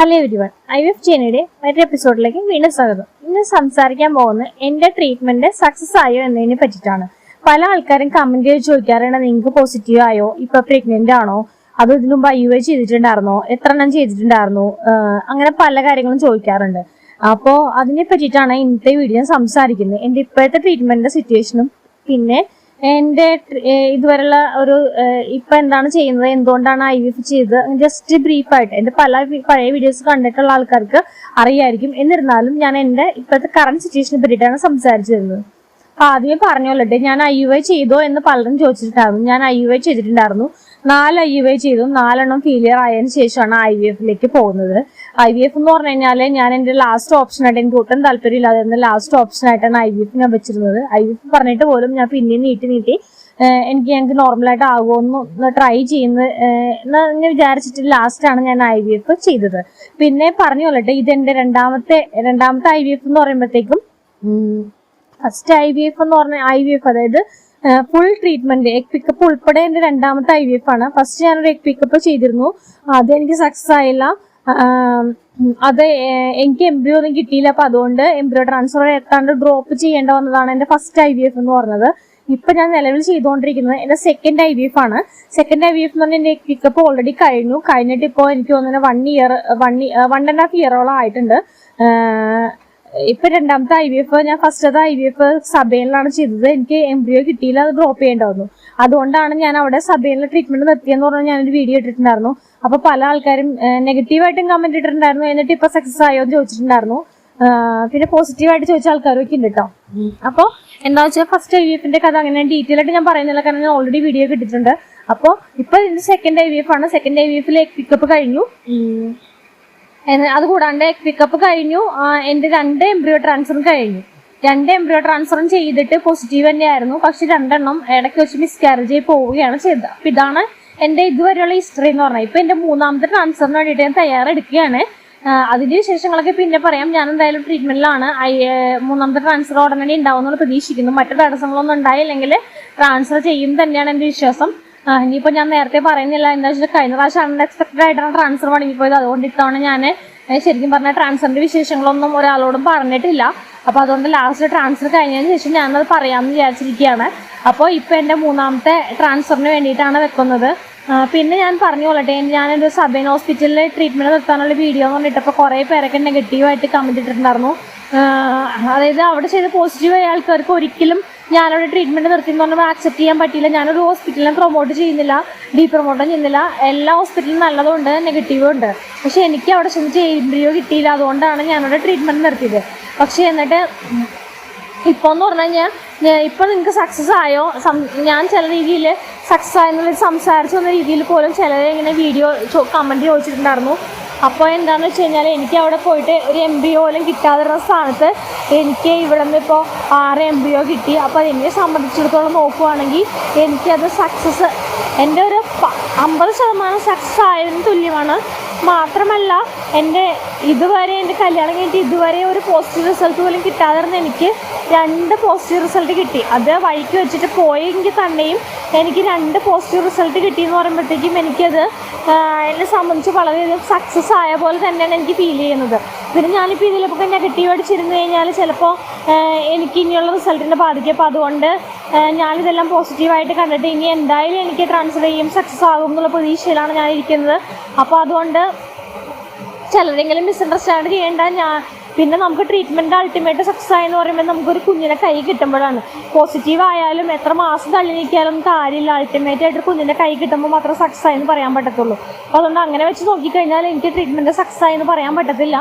Hello everyone I F ചേനയുടെ മറ്റൊരു എപ്പിസോഡിലേക്ക് വീണ്ടും സ്വാഗതം. ഇന്ന് സംസാരിക്കാൻ പോകുന്നത് എന്റെ ട്രീറ്റ്മെന്റ് സക്സസ് ആയോ എന്നതിനെ പറ്റിയിട്ടാണ്. പല ആൾക്കാരും കമന്റ് ചെയ്ത് ചോദിക്കാറുണ്ട് നിങ്ങൾക്ക് പോസിറ്റീവ് ആയോ? ഇപ്പൊ പ്രഗ്നന്റ് ആണോ? അതോ ഇതിനു മുമ്പ് ഐ യു ഐ ചെയ്തിട്ടുണ്ടായിരുന്നോ? എത്ര എണ്ണം ചെയ്തിട്ടുണ്ടായിരുന്നു? അങ്ങനെ പല കാര്യങ്ങളും ചോദിക്കാറുണ്ട്. അപ്പോൾ അതിനെ പറ്റിയിട്ടാണ് ഇന്നത്തെ വീഡിയോ സംസാരിക്കുന്നത്. എന്റെ ഇപ്പോഴത്തെ ട്രീറ്റ്മെന്റിന്റെ സിറ്റുവേഷനും പിന്നെ എന്റെ ഇതുവരെയുള്ള ഒരു ഇപ്പൊ എന്താണ് ചെയ്യുന്നത്? എന്തുകൊണ്ടാണ് ഐ വി എഫ് ചെയ്തത്? ജസ്റ്റ് ബ്രീഫായിട്ട്. എന്റെ പല പഴയ വീഡിയോസ് കണ്ടിട്ടുള്ള ആൾക്കാർക്ക് അറിയായിരിക്കും. എന്നിരുന്നാലും ഞാൻ എന്റെ ഇപ്പോഴത്തെ കറണ്ട് സിറ്റുവേഷനെ പറ്റിയിട്ടാണ് സംസാരിച്ചു തരുന്നത് അപ്പൊ ആദ്യമേ പറഞ്ഞോളട്ടെ. ഞാൻ ഐ യു ഐ ചെയ്തോ എന്ന് പലരും ചോദിച്ചിട്ടുണ്ടായിരുന്നു. ഞാൻ ഐ യു ഐ ചെയ്തിട്ടുണ്ടായിരുന്നു. നാല് ഐ യു ഐ ചെയ്തു. നാലെണ്ണം ഫെയിലിയർ ആയതിനു ശേഷമാണ് ഐ വി എഫിലേക്ക് പോകുന്നത്. ഐ വി എഫ് എന്ന് പറഞ്ഞു കഴിഞ്ഞാൽ ഞാൻ എന്റെ ലാസ്റ്റ് ഓപ്ഷൻ ആയിട്ട് എനിക്ക് ഒട്ടും താല്പര്യമില്ലാതെ ലാസ്റ്റ് ഓപ്ഷൻ ആയിട്ടാണ് ഐ വി എഫ് ഞാൻ വെച്ചിരുന്നത്. ഐ വി എഫ് പറഞ്ഞിട്ട് പോലും ഞാൻ പിന്നെയും നീട്ടി നീട്ടി എനിക്ക് ഞങ്ങൾക്ക് നോർമലായിട്ട് ആകുമെന്ന് ട്രൈ ചെയ്യുന്ന ഏഹ് എന്ന് വിചാരിച്ചിട്ട് ലാസ്റ്റ് ആണ് ഞാൻ ഐ വി എഫ് ചെയ്തത്. പിന്നെ പറഞ്ഞു കൊള്ളട്ടെ ഇത് എന്റെ രണ്ടാമത്തെ രണ്ടാമത്തെ ഐ വി എഫ് എന്ന് പറയുമ്പോഴത്തേക്കും ഫസ്റ്റ് ഐ വി എഫ് എന്ന് പറഞ്ഞ ഐ വി എഫ് അതായത് ഫുൾ ട്രീറ്റ്മെന്റ് എഗ് പിക്കപ്പ് ഉൾപ്പെടെ എന്റെ രണ്ടാമത്തെ ഐ വി എഫ് ആണ്. ഫസ്റ്റ് ഞാനൊരു എഗ് പിക്കപ്പ് ചെയ്തിരുന്നു. അത് എനിക്ക് സക്സസ് ആയില്ല. അത് എനിക്ക് എംബ്രിയോ ഒന്നും കിട്ടിയില്ല. അപ്പൊ അതുകൊണ്ട് എംബ്രിയോ ട്രാൻസ്ഫർ എത്താണ്ട് ഡ്രോപ്പ് ചെയ്യേണ്ട വന്നതാണ് എന്റെ ഫസ്റ്റ് ഐ വി എഫ് എന്ന് പറഞ്ഞത്. ഇപ്പൊ ഞാൻ നിലവിൽ ചെയ്തുകൊണ്ടിരിക്കുന്നത് എന്റെ സെക്കൻഡ് ഐ വി എഫ് ആണ്. സെക്കൻഡ് ഐ വി എഫ് എന്ന് പറഞ്ഞാൽ എന്റെ പിക്കപ്പ് ഓൾറെഡി കഴിഞ്ഞു. കഴിഞ്ഞിട്ട് ഇപ്പോൾ എനിക്ക് തോന്നുന്നത് one year one one and half ഇയറോളം ആയിട്ടുണ്ട്. ഇപ്പൊ രണ്ടാമത്തെ ഐ വി എഫ് ഞാൻ ഫസ്റ്റത്തെ ഐ വി എഫ് സബേനിലാണ് ചെയ്തത്. എനിക്ക് എംബ്രിയോ കിട്ടിയില്ല അത് ഡ്രോപ്പ് ചെയ്യേണ്ടായിരുന്നു. അതുകൊണ്ടാണ് ഞാൻ അവിടെ സബേനിലെ ട്രീറ്റ്മെന്റ് നിർത്തിയെന്ന് പറഞ്ഞാൽ ഒരു വീഡിയോ ഇട്ടിട്ടുണ്ടായിരുന്നു. അപ്പൊ പല ആൾക്കാരും നെഗറ്റീവായിട്ടും കമന്റ് ഇട്ടിട്ടുണ്ടായിരുന്നു. എന്നിട്ട് ഇപ്പൊ സക്സസ് ആയോ എന്ന് ചോദിച്ചിട്ടുണ്ടായിരുന്നു. പിന്നെ പോസിറ്റീവായിട്ട് ചോദിച്ച ആൾക്കാരൊക്കെ ഉണ്ട് കേട്ടോ അപ്പോൾ എന്താ വെച്ചാൽ ഫസ്റ്റ് ഐ വി എഫിന്റെ കഥ അങ്ങനെ ഡീറ്റെയിൽ ആയിട്ട് ഞാൻ പറയുന്നില്ല. കാരണം ഞാൻ ഓൾറെഡി വീഡിയോ കിട്ടിയിട്ടുണ്ട് അപ്പോൾ ഇപ്പൊ സെക്കൻഡ് ഐ വി എഫ് ആണ്. സെക്കൻഡ് ഐ വി എഫിൽ പിക്കപ്പ് കഴിഞ്ഞു. അതുകൂടാണ്ട് പിക്കപ്പ് കഴിഞ്ഞു. എന്റെ രണ്ട് എംബ്രിയോ ട്രാൻസ്ഫറും കഴിഞ്ഞു. രണ്ട് എംബ്രിയോ ട്രാൻസ്ഫറും ചെയ്തിട്ട് പോസിറ്റീവ് തന്നെയായിരുന്നു. പക്ഷെ രണ്ടെണ്ണം ഇടയ്ക്ക് വെച്ച് മിസ്കാരേജ് ആയി പോവുകയാണ് ചെയ്തത്. അപ്പൊ ഇതാണ് എന്റെ ഇതുവരെയുള്ള ഹിസ്റ്ററി എന്ന് പറഞ്ഞാൽ ഇപ്പൊ എന്റെ മൂന്നാമത്തെ ട്രാൻസ്ഫറിന് വേണ്ടിയിട്ട് ഞാൻ തയ്യാറെടുക്കുകയാണ്. അതിന്റെ വിശേഷങ്ങളൊക്കെ പിന്നെ പറയാം. ഞാൻ എന്തായാലും ട്രീറ്റ്മെന്റിലാണ് ഐ- മൂന്നാമത്തെ ട്രാൻസ്ഫർ ഉടനടി ഉണ്ടാവുമെന്ന് പ്രതീക്ഷിക്കുന്നു. മറ്റു തടസ്സങ്ങളൊന്നും ഉണ്ടായില്ലെങ്കിൽ ട്രാൻസ്ഫർ ചെയ്യും തന്നെയാണ് എന്റെ വിശ്വാസം. ആ, ഇനിയിപ്പോ ഞാൻ നേരത്തെ പറയുന്നില്ല. എന്താ വെച്ചാൽ കഴിഞ്ഞ പ്രാവശ്യം അൺഎക്സ്പെക്ടഡ് ആയിട്ടാണ് ട്രാൻസ്ഫർ മടങ്ങിപ്പോയത്. അതുകൊണ്ട് ഇത്തവണ ഞാൻ ശരിക്കും പറഞ്ഞ ട്രാൻസ്ഫറിന്റെ വിശേഷങ്ങളൊന്നും ഒരാളോടും പറഞ്ഞിട്ടില്ല. അപ്പൊ അതുകൊണ്ട് ലാസ്റ്റ് ട്രാൻസ്ഫർ കഴിഞ്ഞതിന് ശേഷം ഞാനത് പറയാമെന്ന് വിചാരിച്ചിരിക്കുകയാണ്. അപ്പോൾ ഇപ്പൊ എന്റെ മൂന്നാമത്തെ ട്രാൻസ്ഫറിന് വേണ്ടിയിട്ടാണ് വെക്കുന്നത്. പിന്നെ ഞാൻ പറഞ്ഞു കൊള്ളട്ടെ ഞാനൊരു സബൈൻ ഹോസ്പിറ്റലിൽ ട്രീറ്റ്മെന്റ് നിർത്താനുള്ള വീഡിയോ എന്ന് പറഞ്ഞിട്ടപ്പോൾ കുറേ പേരൊക്കെ നെഗറ്റീവായിട്ട് കമന്റ് ഇട്ടിട്ടുണ്ടായിരുന്നു. അതായത് അവിടെ ചെയ്ത ആയ ആൾക്കാർക്ക് ഒരിക്കലും ഞാനവിടെ ട്രീറ്റ്മെന്റ് നിർത്തി എന്ന് പറഞ്ഞാൽ ആക്സെപ്റ്റ് ചെയ്യാൻ പറ്റിയില്ല. ഞാനൊരു ഹോസ്പിറ്റലിനെ പ്രൊമോട്ട് ചെയ്യുന്നില്ല. ഡീ പ്രൊമോട്ടും ചെയ്യുന്നില്ല. എല്ലാ ഹോസ്പിറ്റലും നല്ലതുണ്ട് നെഗറ്റീവും ഉണ്ട്. പക്ഷേ എനിക്ക് അവിടെ ചെന്ന് ചെയ്യുമ്പോഴോ കിട്ടിയില്ല. അതുകൊണ്ടാണ് ഞാനവിടെ ട്രീറ്റ്മെന്റ് നിർത്തിയത്. പക്ഷേ എന്നിട്ട് ഇപ്പോൾ എന്ന് പറഞ്ഞു കഴിഞ്ഞാൽ ഇപ്പൊ നിങ്ങൾക്ക് സക്സസ് ആയോ? ഞാൻ ചില രീതിയിൽ സക്സസ് ആയെന്നുള്ള സംസാരിച്ചു വന്ന രീതിയിൽ പോലും ചിലരെ ഇങ്ങനെ വീഡിയോ കമന്റ് ചോദിച്ചിട്ടുണ്ടായിരുന്നു. അപ്പോൾ എന്താണെന്ന് വെച്ച് കഴിഞ്ഞാൽ എനിക്ക് അവിടെ പോയിട്ട് ഒരു എം ബി പോലും കിട്ടാതിരുന്ന സ്ഥാനത്ത് എനിക്ക് ഇവിടെ നിന്ന് ഇപ്പോൾ ആറ് എം ബി ഒ കിട്ടി. അപ്പോൾ എന്നെ സംബന്ധിച്ചിടത്തോളം നോക്കുവാണെങ്കിൽ എനിക്കത് സക്സസ് എന്റെ ഒരു അമ്പത് ശതമാനം സക്സസ് ആയതിന് തുല്യമാണ് മാത്രമല്ല എന്റെ ഇതുവരെ എന്റെ കല്യാണം കഴിഞ്ഞിട്ട് ഇതുവരെ ഒരു പോസിറ്റീവ് റിസൾട്ട് പോലും കിട്ടാതിരുന്ന എനിക്ക് രണ്ട് പോസിറ്റീവ് റിസൾട്ട് കിട്ടി. അത് വഴിക്ക് വെച്ചിട്ട് പോയെങ്കിൽ തന്നെയും എനിക്ക് രണ്ട് പോസിറ്റീവ് റിസൾട്ട് കിട്ടി എന്ന് പറയുമ്പോഴത്തേക്കും എനിക്കത് എന്നെ സംബന്ധിച്ച് വളരെയധികം സക്സസ് ആയ പോലെ തന്നെയാണ് എനിക്ക് ഫീൽ ചെയ്യുന്നത്. പിന്നെ ഞാനിപ്പോൾ ഇതിലൊക്കെ നെഗറ്റീവ് അടിച്ചിരുന്നു കഴിഞ്ഞാൽ ചിലപ്പോൾ എനിക്ക് ഇനിയുള്ള റിസൾട്ടിനെ ബാധിക്കും. അപ്പോൾ അതുകൊണ്ട് ഞാനിതെല്ലാം പോസിറ്റീവായിട്ട് കണ്ടിട്ട് ഇനി എന്തായാലും എനിക്ക് ട്രാൻസ്ഫർ ചെയ്യും സക്സസ് ആകും എന്നുള്ള പ്രതീക്ഷയിലാണ് ഞാൻ ഇരിക്കുന്നത്. അപ്പോൾ അതുകൊണ്ട് ചിലരെങ്കിലും മിസ്അണ്ടർസ്റ്റാൻഡ് ചെയ്യേണ്ട ഞാൻ പിന്നെ നമുക്ക് ട്രീറ്റ്മെന്റ് അൾട്ടിമേറ്റ് സക്സസ് ആയെന്ന് പറയുമ്പോൾ നമുക്കൊരു കുഞ്ഞിനെ കൈ കിട്ടുമ്പോഴാണ്. പോസിറ്റീവ് ആയാലും എത്ര മാസം തള്ളി നീക്കിയാലും കാര്യമില്ല. അൾട്ടിമേറ്റ് ആയിട്ട് കുഞ്ഞിന്റെ കൈ കിട്ടുമ്പോൾ മാത്രമേ സക്സസ് ആയെന്ന് പറയാൻ പറ്റത്തുള്ളൂ. അപ്പോൾ അതുകൊണ്ട് അങ്ങനെ വെച്ച് നോക്കിക്കഴിഞ്ഞാൽ എനിക്ക് ട്രീറ്റ്മെന്റ് സക്സസ് ആയെന്ന് പറയാൻ പറ്റത്തില്ല.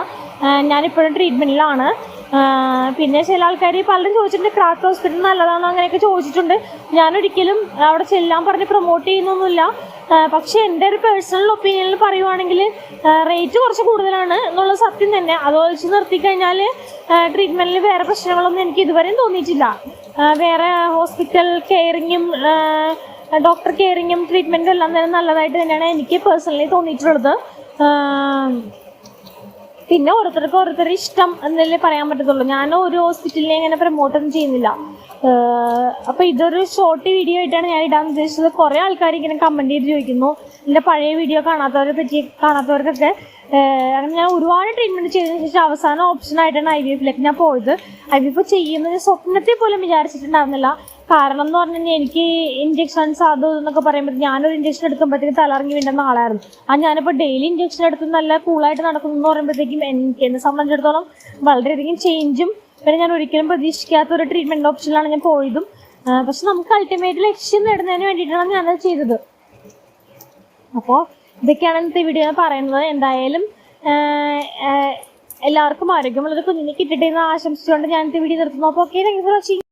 ഞാനിപ്പോഴും ട്രീറ്റ്മെന്റിലാണ് ആഹ് പിന്നെ ചില ആൾക്കാർ പലരും ചോദിച്ചിട്ടുണ്ട് ക്രാക്ക് ഹോസ്പിറ്റൽ നല്ലതാണോ അങ്ങനെയൊക്കെ ചോദിച്ചിട്ടുണ്ട്. ഞാനൊരിക്കലും അവിടെ ചെല്ലാൻ പറഞ്ഞ് പ്രൊമോട്ട് ചെയ്യുന്നൊന്നുമില്ല. പക്ഷേ എന്റെ ഒരു പേഴ്സണൽ ഒപ്പീനിയനിൽ പറയുവാണെങ്കിൽ റേറ്റ് കുറച്ച് കൂടുതലാണ് എന്നുള്ള സത്യം തന്നെ. അത് ഒഴിച്ച് നിർത്തിക്കഴിഞ്ഞാൽ ട്രീറ്റ്മെന്റിൽ വേറെ പ്രശ്നങ്ങളൊന്നും എനിക്ക് ഇതുവരെയും തോന്നിയിട്ടില്ല. വേറെ ഹോസ്പിറ്റൽ കെയറിങ്ങും ഡോക്ടർ കെയറിങ്ങും ട്രീറ്റ്മെന്റും എല്ലാം തന്നെ നല്ലതായിട്ട് തന്നെയാണ് എനിക്ക് പേഴ്സണലി തോന്നിയിട്ടുള്ളത്. പിന്നെ ഓരോരുത്തർക്ക് ഓരോരുത്തരുടെ ഇഷ്ടം എന്നല്ലേ പറയാൻ പറ്റത്തുള്ളൂ. ഞാൻ ഒരു ഹോസ്പിറ്റലിനെ അങ്ങനെ പ്രൊമോട്ടൊന്നും ചെയ്യുന്നില്ല. അപ്പോൾ അപ്പൊ ഇതൊരു ഷോർട്ട് വീഡിയോ ആയിട്ടാണ് ഞാൻ ഇടാൻ ഉദ്ദേശിച്ചത്. കുറെ ആൾക്കാർ ഇങ്ങനെ കമന്റ് ചെയ്ത് ചോദിക്കുന്നു. എന്റെ പഴയ വീഡിയോ കാണാത്തവരെ പറ്റി കാണാത്തവർക്കൊക്കെ അങ്ങനെ ഞാൻ ഒരുപാട് ട്രീറ്റ്മെന്റ് ചെയ്തതിന് ശേഷം അവസാന ഓപ്ഷൻ ആയിട്ടാണ് ഐ വി എഫിലേക്ക് ഞാൻ പോയത്. ഐ വി എഫ് ചെയ്യുന്നത് സ്വപ്നത്തിൽ പോലും വിചാരിച്ചിട്ടുണ്ടായിരുന്നില്ല. കാരണം എന്ന് പറഞ്ഞു കഴിഞ്ഞാൽ എനിക്ക് ഇഞ്ചെക്ഷൻസ് അത് എന്നൊക്കെ പറയുമ്പോൾ ഞാനൊരു ഇഞ്ചക്ഷൻ എടുക്കുമ്പോഴത്തേക്കും തലറങ്ങി വീണ്ടുന്ന ആളായിരുന്നു. ആ ഞാനിപ്പോൾ ഡെയിലി ഇഞ്ചക്ഷൻ എടുത്ത് നല്ല കൂളായിട്ട് നടക്കുന്നു എന്ന് പറയുമ്പോഴത്തേക്കും എനിക്ക് എന്നെ സംബന്ധിച്ചിടത്തോളം വളരെയധികം ചേഞ്ചും പിന്നെ ഞാൻ ഒരിക്കലും പ്രതീക്ഷിക്കാത്ത ഒരു ട്രീറ്റ്മെന്റ് ഓപ്ഷനിലാണ് ഞാൻ പോയതും. പക്ഷെ നമുക്ക് അൾട്ടിമേറ്റ് ലക്ഷ്യം നേടുന്നതിന് വേണ്ടിയിട്ടാണ് ഞാനത് ചെയ്തത്. അപ്പോൾ ഇതൊക്കെയാണ് ഇന്നത്തെ വീഡിയോ പറയുന്നത്. എന്തായാലും എല്ലാവർക്കും ആരോഗ്യമുള്ളൊരു കുഞ്ഞിനെ കിട്ടട്ടെ എന്ന് ആശംസിച്ചുകൊണ്ട് ഞാൻ ഇന്നത്തെ വീഡിയോ നിർത്തുന്നു. അപ്പോൾ okay thank you for watching